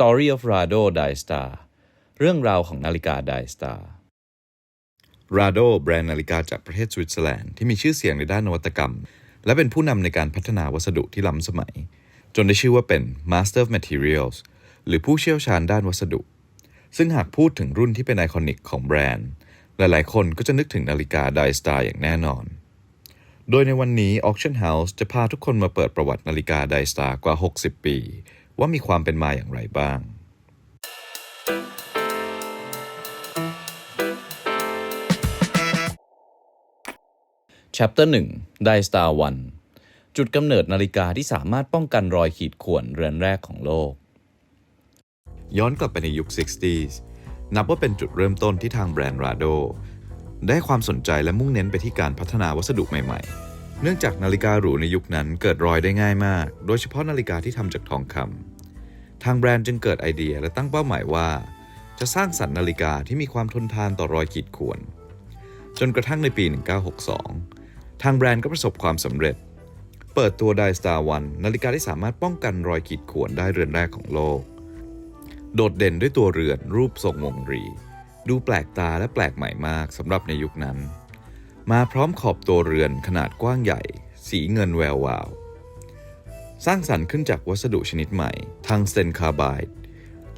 Story of Rado Dystar เรื่องราวของนาฬิกา Dystar Rado แบรนด์นาฬิกาจากประเทศสวิตเซอร์แลนด์ที่มีชื่อเสียงในด้านนวัตกรรม และเป็นผู้นำในการพัฒนาวัสดุที่ล้ำสมัย จนได้ชื่อว่าเป็น Master of Materials หรือผู้เชี่ยวชาญด้านวัสดุ ซึ่งหากพูดถึงรุ่นที่เป็นไอคอนิกของแบรนด์ หลายๆ คนก็จะนึกถึงนาฬิกา Dystar อย่างแน่นอนโดยในวันนี้ Auction House จะพาทุกคนมาเปิดประวัตินาฬิกา Dystar กว่า 60 ปี ว่ามีความเป็นมาอย่างไรบ้าง Chapter 1 Dystar 1 จุดกำเนิดนาฬิกาที่สามารถป้องกันรอยขีดข่วนเรือนแรกของโลก ย้อนกลับไปในยุค 60s นับว่าเป็นจุดเริ่มต้นที่ทางแบรนด์ Rado ได้ความสนใจและมุ่งเน้นไปที่การพัฒนาวัสดุใหม่ๆ เนื่องจากนาฬิกาหรูในยุคนั้นเกิดรอยได้ง่ายมาก โดยเฉพาะนาฬิกาที่ทำจากทองคำ ทางแบรนด์จึงเกิดไอเดียและตั้งเป้าหมายว่า จะสร้างสรรค์นาฬิกาที่มีความทนทานต่อรอยขีดข่วน จนกระทั่งในปี 1962 ทางแบรนด์ก็ประสบความสำเร็จ เปิดตัว Dystar One นาฬิกาที่สามารถป้องกันรอยขีดข่วนได้เรือนแรกของโลก โดดเด่นด้วยตัวเรือนรูปทรงวงรี ดูแปลกตาและแปลกใหม่มากสำหรับในยุคนั้น มาพร้อมขอบตัวเรือนขนาดกว้างใหญ่ สีเงินแวววาว สร้างสรรค์ขึ้นจากวัสดุชนิดใหม่ ทางสเตนคาร์บาย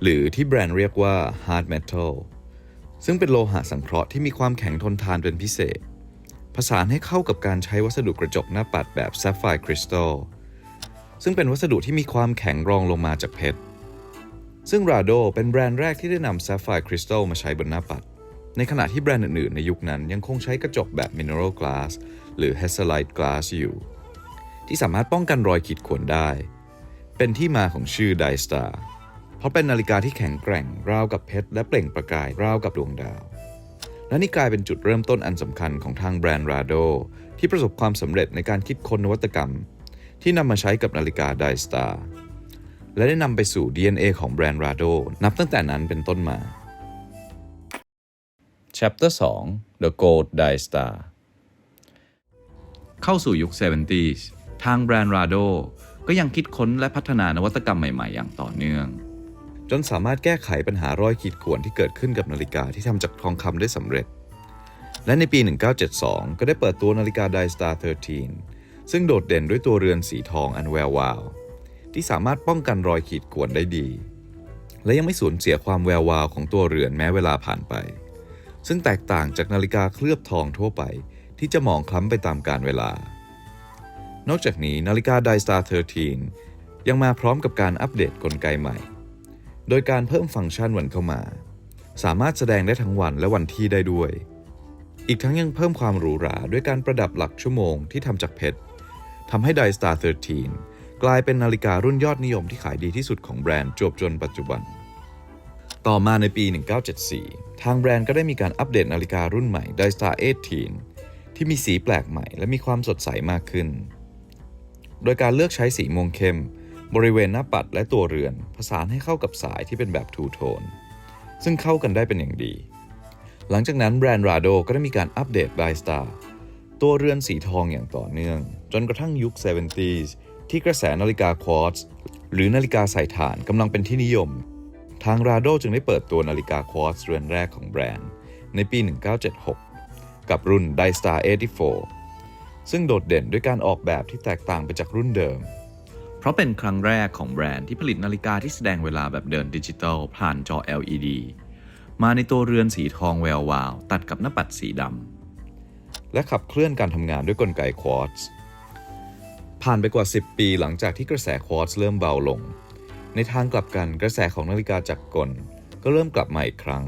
หรือที่แบรนด์เรียกว่า hard metal ซึ่งเป็นโลหะสังเคราะห์ที่มีความแข็งทนทานเป็นพิเศษ ผสานให้เข้ากับการใช้วัสดุกระจกหน้าปัดแบบ sapphire crystal ซึ่งเป็นวัสดุที่มีความแข็งรองลงมาจากเพชร ซึ่ง Rado เป็นแบรนด์แรกที่ได้นำ sapphire crystal มาใช้บนหน้าปัด ในขณะที่แบรนด์อื่นๆ ในยุคนั้นยังคงใช้กระจกแบบ mineral glass หรือ hazellite glass อยู่ ที่สามารถป้องกันรอยขีดข่วนได้ เป็นที่มาของชื่อ Dystar เพราะเป็นนาฬิกาที่แข็งแกร่งราวกับเพชร และเปล่งประกายราวกับดวงดาว และนี่กลายเป็นจุดเริ่มต้นอันสำคัญของทางแบรนด์ Rado ที่ประสบความสำเร็จในการคิดค้นนวัตกรรม ที่นำมาใช้กับนาฬิกา Dystar และได้นำไปสู่ DNA ของแบรนด์ Rado นับตั้งแต่นั้นเป็นต้นมา Chapter 2 The Gold Dystar เข้าสู่ยุค 70s ทางแบรนด์ Rado ก็ยังคิดค้นและพัฒนานวัตกรรมใหม่ ๆ อย่างต่อเนื่อง จนสามารถแก้ไขปัญหารอยขีดข่วนที่เกิดขึ้นกับนาฬิกาที่ทำจากทองคำได้สำเร็จ และในปี 1972 ก็ได้เปิดตัวนาฬิกา Dystar 13 ซึ่งโดดเด่นด้วยตัวเรือนสีทองอันแวววาว ที่สามารถป้องกันรอยขีดข่วนได้ดี และยังไม่สูญเสียความแวววาวของตัวเรือนแม้เวลาผ่านไป ซึ่งแตกต่างจากนาฬิกาเคลือบทองทั่วไป ที่จะหมองคล้ำไปตามกาลเวลา นอกจากนี้นาฬิกา Dystar 13 ยังมาพร้อมกับการอัปเดตกลไกใหม่ โดยการเพิ่มฟังก์ชันวันเข้ามา สามารถแสดงได้ทั้งวันและวันที่ได้ด้วย อีกทั้งยังเพิ่มความหรูหราด้วยการประดับหลักชั่วโมงที่ทำจากเพชรทำให้ Dystar 13 กลายเป็นนาฬิการุ่นยอดนิยมที่ขายดีที่สุดของแบรนด์จวบจนปัจจุบัน ต่อมาในปี 1974 ทางแบรนด์ก็ได้มีการอัปเดตนาฬิการุ่นใหม่ Dystar 18 ที่มีสีแปลกใหม่และมีความสดใสมากขึ้น โดยการเลือกใช้สีม่วงเข้ม บริเวณหน้าปัดและตัวเรือน ผสานให้เข้ากับสายที่เป็นแบบทูโทน ซึ่งเข้ากันได้เป็นอย่างดี หลังจากนั้นแบรนด์ Rado ก็ได้มีการอัปเดต Dystar ตัวเรือนสีทองอย่างต่อเนื่อง จนกระทั่งยุค 70s ที่กระแสนาฬิกาควอตซ์หรือนาฬิกาใส่ถ่านกำลังเป็นที่นิยม ทาง Rado จึงได้เปิดตัวนาฬิกาควอตซ์เรือนแรกของแบรนด์ ในปี 1976 กับรุ่น Dystar 84 ซึ่งโดดเด่นด้วยการออกแบบที่แตกต่างไปจากรุ่นเดิม เพราะเป็นครั้งแรกของแบรนด์ที่ผลิตนาฬิกาที่แสดงเวลาแบบเดินดิจิตอลผ่านจอ LED มาในตัวเรือนสีทองแวววาว ตัดกับหน้าปัดสีดำและขับเคลื่อนการทำงานด้วยกลไกควอตซ์ผ่านไปกว่า 10 ปีหลังจากที่กระแสควอตซ์เริ่มเบาลง ในทางกลับกันกระแสของนาฬิกาจักรกล ก็เริ่มกลับมาอีกครั้ง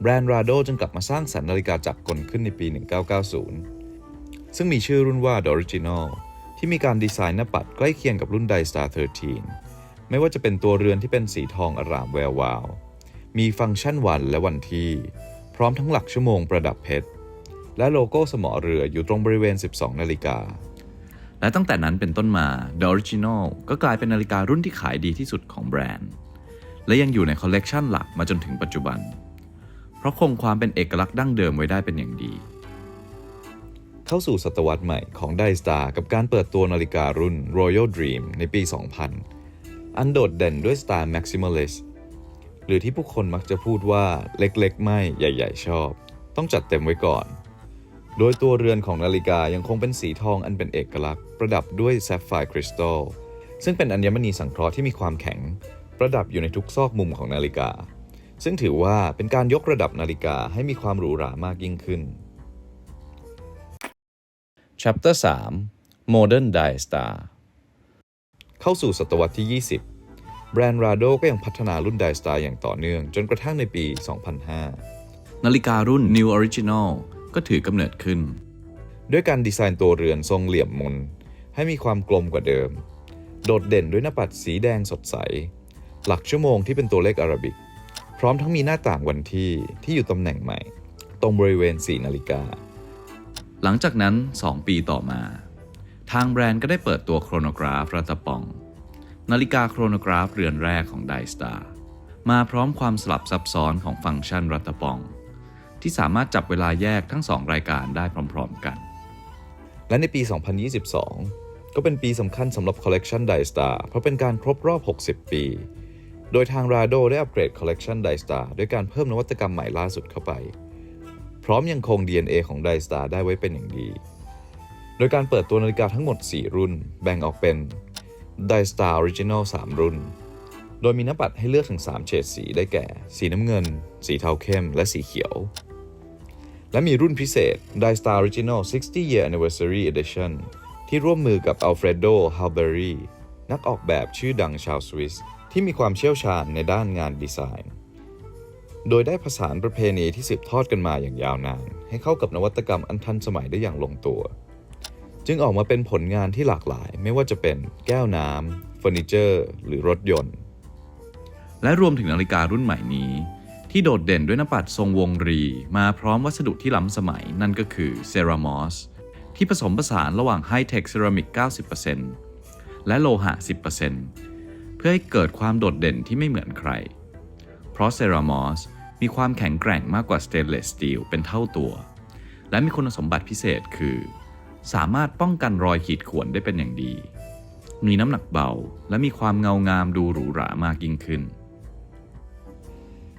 แบรนด์ Rado จึงกลับมาสร้างสรรค์นาฬิกาจักรกลขึ้นในปี 1990 ซึ่งมีชื่อรุ่นว่า The Original ที่มีการดีไซน์หน้าปัดใกล้เคียงกับรุ่น Dystar 13 ไม่ว่าจะเป็นตัวเรือนที่เป็นสีทองอร่ามแวววาว มีฟังก์ชันวันและวันที่ พร้อมทั้งหลักชั่วโมงประดับเพชร และโลโก้สมอเรืออยู่ตรงบริเวณ 12 นาฬิกา และตั้งแต่นั้นเป็นต้นมา The Original ก็กลายเป็นนาฬิการุ่นที่ขายดีที่สุดของแบรนด์ และยังอยู่ในคอลเลกชันหลักมาจนถึงปัจจุบัน เพราะคงความเป็นเอกลักษณ์ดั้งเดิมไว้ได้เป็นอย่างดี เข้าสู่ศตวรรษใหม่ของ Dystar กับการเปิดตัวนาฬิการุ่น Royal Dream ในปี 2000 อันโดดเด่นด้วยสไตล์ maximalist หรือที่ผู้คนมักจะพูดว่าเล็กๆ ไม่ใหญ่ ๆ ชอบ ต้องจัดเต็มไว้ก่อน โดยตัวเรือนของนาฬิกายังคงเป็นสีทองอันเป็นเอกลักษณ์ ประดับด้วยแซฟไฟร์คริสตัลซึ่งเป็นอัญมณีสังเคราะห์ที่มีความแข็ง ประดับอยู่ในทุกซอกมุมของนาฬิกา ซึ่งถือว่าเป็นการยกระดับนาฬิกาให้มีความหรูหรามากยิ่งขึ้น Chapter 3 Modern Dial Star เข้าสู่ศตวรรษที่ 20 แบรนด์ Rado ก็ยังพัฒนารุ่น Dial Star อย่างต่อเนื่อง จนกระทั่งในปี 2005 นาฬิการุ่น New Original ก็ถือกำเนิดขึ้น ด้วยการดีไซน์ตัวเรือนทรงเหลี่ยมมน ให้มีความกลมกว่าเดิม โดดเด่นด้วยหน้าปัดสีแดงสดใส หลักชั่วโมงที่เป็นตัวเลขอาราบิก พร้อมทั้งมีหน้าต่างวันที่ที่อยู่ตำแหน่งใหม่ ตรงบริเวณ 4 นาฬิกา หลังจากนั้น 2 ปีต่อมา ทางแบรนด์ก็ได้เปิดตัวโครโนกราฟรัตปอง นาฬิกาโครโนกราฟเรือนแรกของไดสตาร์มาพร้อมความสลับซับซ้อนของฟังก์ชันรัตปอง ที่สามารถจับเวลาแยกทั้ง 2 รายการได้พร้อมๆกัน และในปี 2022 ก็เป็นปีสำคัญสำหรับคอลเลกชันไดสตาร์เพราะเป็นการครบรอบ 60 ปี โดยทาง Rado ได้อัปเกรดคอลเลกชันไดสตาร์ด้วยการเพิ่มนวัตกรรมใหม่ล่าสุดเข้าไป พร้อมยังคง DNA ของ d i s t a r ได้ไว้เป็นอย่างดี โดยการเปิดตัวนาฬิกาทั้งหมด 4 รุ่น แบ่งออกเป็น d i s t a r Original 3 รุ่น โดยมีหน้าปัดให้เลือกถึง 3 เฉดสีได้แก่ สีน้ำเงิน สีเทาเข้ม และสีเขียว และมีรุ่นพิเศษ d i s t a r Original 60 Year Anniversary Edition ที่ร่วมมือกับ Alfredo h a l b e r y นักออกแบบชื่อดังชาวสวิส ที่มีความเชี่ยวชาญในด้านงานดีไซน์ โดยได้ผสานประเพณีที่สืบทอดกันมาอย่างยาวนาน ให้เข้ากับนวัตกรรมอันทันสมัยได้อย่างลงตัว จึงออกมาเป็นผลงานที่หลากหลาย ไม่ว่าจะเป็นแก้วน้ำเฟอร์นิเจอร์ หรือรถยนต์ และรวมถึงนาฬิการุ่นใหม่นี้ ที่โดดเด่นด้วยหน้าปัดทรงวงรี มาพร้อมวัสดุที่ล้ำสมัยนั่นก็คือเซรามอสที่ผสมผสานระหว่างไฮเทคเซรามิก 90%และโลหะ 10%เพื่อให้เกิดความโดดเด่นที่ไม่เหมือนใคร เพราะเซรามอส มีความแข็งแกร่งมากกว่าสเตนเลสสตีลเป็นเท่าตัว และมีคุณสมบัติพิเศษคือ สามารถป้องกันรอยขีดข่วนได้เป็นอย่างดี มีน้ำหนักเบา และมีความเงางามดูหรูหรามากยิ่งขึ้น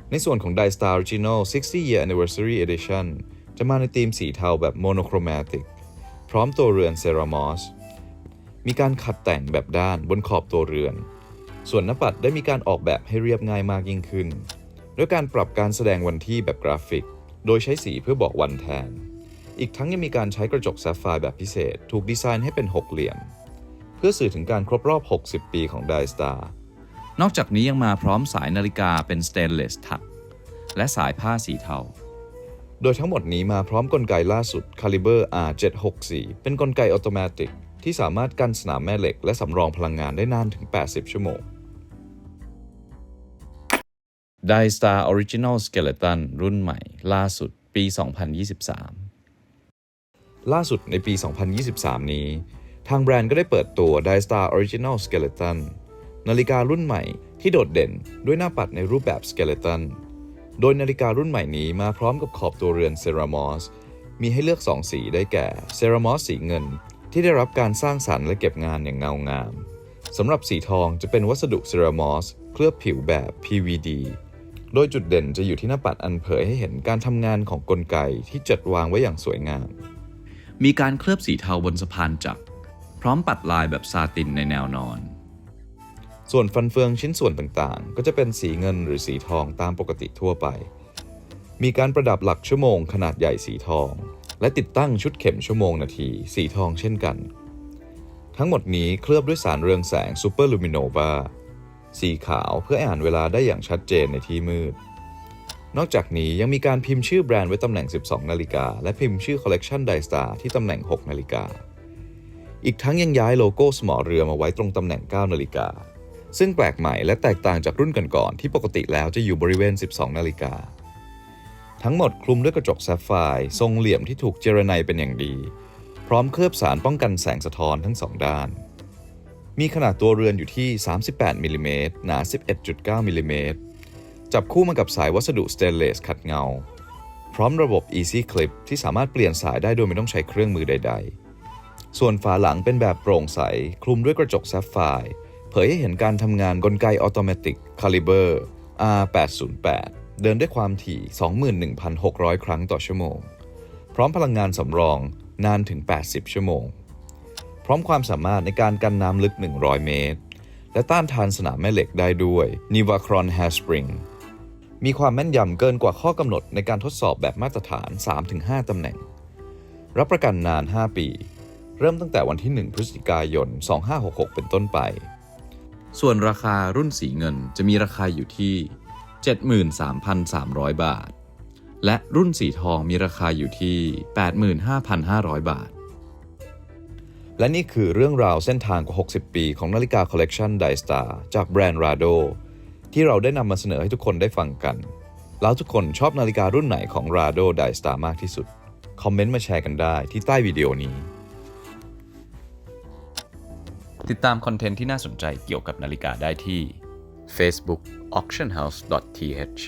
ในส่วนของ d i s t a r Original 60 Year Anniversary Edition จะมาในธีมสีเทาแบบ monochromatic พร้อมตัวเรือนเซรามอส มีการขัดแต่งแบบด้านบนขอบตัวเรือน ส่วนหน้าปัดได้มีการออกแบบให้เรียบง่ายมากยิ่งขึ้น ด้วยการปรับการแสดงวันที่แบบกราฟิก โดยใช้สีเพื่อบอกวันแทน อีกทั้งยังมีการใช้กระจกแซฟไฟร์แบบพิเศษ ถูกดีไซน์ให้เป็นหกเหลี่ยม เพื่อสื่อถึงการครบรอบ 60 ปีของ d i s t a r นอกจากนี้ยังมาพร้อมสายนาฬิกาเป็นสเตนเลสถัก และสายผ้าสีเทา โดยทั้งหมดนี้มาพร้อมกลไกล่าสุด Caliber R764 เป็นกลไกอัตโนมัติที่สามารถกันสนามแม่เหล็ก และสำรองพลังงานได้นานถึง 80 ชั่วโมง d i s t a r Original Skeleton รุ่นใหม่ ล่าสุดปี 2023 ล่าสุดในปี 2023 นี้ ทางแบรนด์ก็ได้เปิดตัว d i s t a r Original Skeleton นาฬิการุ่นใหม่ที่โดดเด่นด้วยหน้าปัดในรูปแบบ Skeleton โดยนาฬิการุ่นใหม่นี้มาพร้อมกับขอบตัวเรือนเซรามอสมีให้เลือก 2 สีได้แก่เซรามอสสีเงิน ที่ได้รับการสร้างสรรค์และเก็บงานอย่างเงางามสำหรับสีทองจะเป็นวัสดุเซรามอสเคลือบผิวแบบ PVD โดยจุดเด่นจะอยู่ที่หน้าปัดอันเผยให้เห็นการทำงานของกลไกที่จัดวางไว้อย่างสวยงาม มีการเคลือบสีเทาบนสะพานจักรพร้อมปัดลายแบบซาตินในแนวนอน ส่วนฟันเฟืองชิ้นส่วนต่างๆ ก็จะเป็นสีเงินหรือสีทองตามปกติทั่วไป มีการประดับหลักชั่วโมงขนาดใหญ่สีทอง และติดตั้งชุดเข็มชั่วโมงนาที สีทองเช่นกัน ทั้งหมดนี้เคลือบด้วยสารเรืองแสงซูเปอร์ลูมิโนวา สีขาวเพื่ออ่านเวลาได้อย่างชัดเจนในที่มืด นอกจากนี้ยังมีการพิมพ์ชื่อแบรนด์ไว้ตำแหน่ง 12 นาฬิกา และพิมพ์ชื่อคอลเลกชันไดสตาร์ที่ตำแหน่ง 6 นาฬิกา อีกทั้งยังย้ายโลโก้สมอเรือมาไว้ตรงตำแหน่ง 9 นาฬิกา ซึ่งแปลกใหม่และแตกต่างจากรุ่นก่อนๆที่ปกติแล้วจะอยู่บริเวณ 12 นาฬิกา ทั้งหมดคลุมด้วยกระจกแซฟไฟร์ทรงเหลี่ยมที่ถูกเจรไนเป็นอย่างดี พร้อมเคลือบสารป้องกันแสงสะท้อนทั้งสองด้าน มีขนาดตัวเรือนอยู่ที่ 38มิลลิเมตรหนา 11.9มิลลิเมตรจับคู่มากับสายวัสดุสเตนเลสขัดเงา พร้อมระบบ Easy Clip ที่สามารถเปลี่ยนสายได้โดยไม่ต้องใช้เครื่องมือใด ๆ ส่วนฝาหลังเป็นแบบโปร่งใส คลุมด้วยกระจกแซฟไฟร์เผยให้เห็นการทำงานกลไกออโตเมติกคาลิเบอร์ R808 เดินด้วยความถี่ 21,600 ครั้งต่อชั่วโมง พร้อมพลังงานสำรองนานถึง 80 ชั่วโมง พร้อมความสามารถในการกันน้ำลึก 100 เมตร และต้านทานสนามแม่เหล็กได้ด้วย n i v a c r o n Hairspring มีความแม่นยำเกินกว่าข้อกำหนดในการทดสอบแบบมาตรฐาน 3-5 ตำแหน่ง รับประกันนาน 5 ปี เริ่มตั้งแต่วันที่ 1 พฤศจิกายน 2566 เป็นต้นไป ส่วนราคารุ่นสีเงินจะมีราคาอยู่ที่ 73,300 บาท และรุ่นสีทองมีราคาอยู่ที่ 85,500 บาท และนี่คือเรื่องราวเส้นทางกว่า 60 ปีของนาฬิกาคอลเลกชันไดสตาร์จากแบรนด์ Rado ที่เราได้นำมาเสนอให้ทุกคนได้ฟังกัน แล้วทุกคนชอบนาฬิการุ่นไหนของ Rado d i s t a r มากที่สุด คอมเมนต์มาแชร์กันได้ที่ใต้วิดีโอนี้ ติดตามคอนเทนต์ที่น่าสนใจเกี่ยวกับนาฬิกาได้ที่ Facebook auctionhouse.th